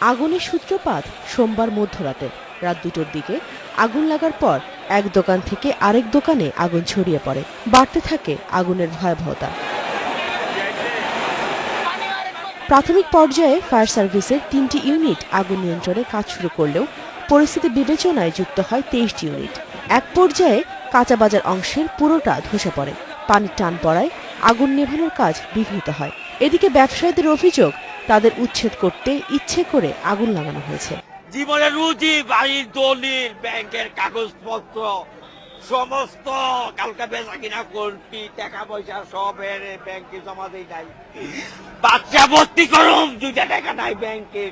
আগুনের সূত্রপাত সোমবার মধ্যরাতে। রাত দুটোর দিকে আগুন লাগার পর এক দোকান থেকে আরেক দোকানে আগুন ছড়িয়ে পড়ে। বাড়তে থাকে আগুনের ভয়াবহতা। প্রাথমিক পর্যায়ে ফায়ার সার্ভিসের তিনটি ইউনিট আগুন নিয়ন্ত্রণে কাজ শুরু করলেও পরিস্থিতি বিবেচনায় যুক্ত হয় তেইশটি ইউনিট। এক পর্যায়ে কাঁচাবাজার অংশের পুরোটা ধসে পড়ে। পানির টান পড়ায় আগুন নেভানোর কাজ বিঘ্নিত হয়। এদিকে ব্যবসায়ীদের অভিযোগ তাদের উচ্ছেদ করতে ইচ্ছে করে আগুন লাগানো হয়েছে। জীবনের রুজি বাড়ির দলিল ব্যাংকের কাগজপত্র সমস্ত কালকে বেচা কিনা করবি টাকা পয়সা সব এনে ব্যাংকে জমা দেই নাই বাচ্চা ভর্তি করুম দুইটা টাকা নাই ব্যাংকে।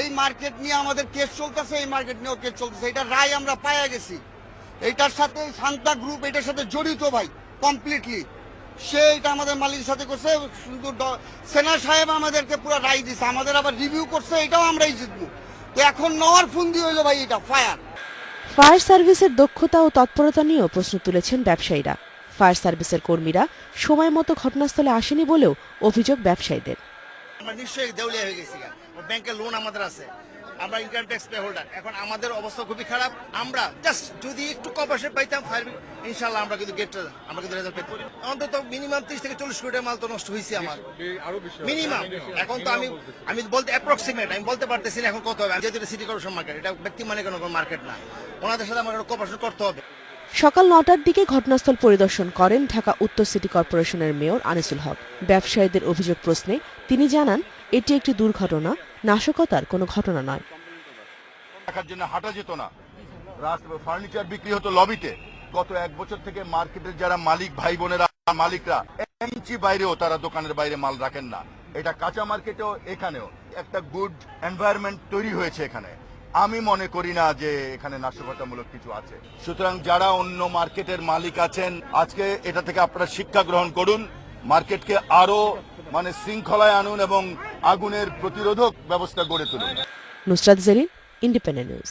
এই মার্কেট নিয়ে আমাদের কেস চলতেছে এই মার্কেট নিয়েও কেস চলতেছে। এটা রায় আমরা পাইয়া গেছি। এটার সাথে শান্তা গ্রুপ এটার সাথে জড়িত ভাই। কমপ্লিটলি সে এটা আমাদের মালিকের সাথে করছে শুধু সেনা সাহেব আমাদেরকে পুরো রায় দিছে আমাদের আবার রিভিউ করছে এটাও আমরাই জিতবো। তো এখন নেওয়ার ফন্দি হইল ভাই এটা ফায়ার ফায়ার সার্ভিসের দক্ষতা ও তৎপরতা নিয়েও প্রশ্ন তুলেছেন ব্যবসায়ীরা। ফায়ার সার্ভিসের কর্মীরা সময় মতো ঘটনাস্থলে আসেনি বলেও অভিযোগ ব্যবসায়ীদের। আমরা নিশ্চয়ই দেউলিয়া হয়ে গেছি ব্যাংকের লোন আমাদের আছে। আমরা ইনকাম ট্যাক্স পে হোল্ডার এখন আমাদের অবস্থা খুবই খারাপ। আমরা জাস্ট যদি একটু কপাসে পাইতাম ফায়ার ইনশাল্লাহ আমরা কিন্তু গেটটা আমরা কিন্তু রেজাল্ট পেতে অন্তত মিনিমাম তিরিশ থেকে চল্লিশ কোটি মাল তো নষ্ট হয়েছে আমার। মিনিমাম এখন তো আমি আমি বলতে অ্যাপ্রক্সিমেট আমি বলতে পারতেছি না এখন কত হবে। যেহেতু সিটি কর্পোরেশন মার্কেট এটা ব্যক্তি মানে কোনো মার্কেট না। ওনাদের সাথে আমার কপারেশন করতে হবে। সকাল নটার দিকে ঘটনাস্থল পরিদর্শন করেন ঢাকা উত্তর সিটি কর্পোরেশনের মেয়র আনিসুল হক। ব্যবসায়ীদের অভিযোগ প্রশ্নে তিনি জানান এটি একটি দুর্ঘটনা, নাশকতার কোনো ঘটনা নয়। টাকার জন্য হাঁটা যেত না। ফার্নিচার বিক্রি হতো লবিতে। গত এক বছর থেকে মার্কেটের যারা মালিক ভাই বোনেরা মালিকরা ইঞ্চি বাইরেও তারা দোকানের বাইরে মাল রাখেন না। এটা কাঁচা মার্কেটেও, এখানেও। একটা গুড এনভায়রনমেন্ট তৈরি হয়েছে এখানে। আমি মনে করি না যে এখানে নাশকতামূলক কিছু আছে। সুতরাং যারা অন্য মার্কেটের মালিক আছেন, আজকে এটা থেকে আপনারা শিক্ষা গ্রহণ করুন। মার্কেটকে আরও মানে শৃঙ্খলায় আনুন এবং আগুনের প্রতিরোধক ব্যবস্থা গড়ে তুলুন। Nusrat Zerin independent news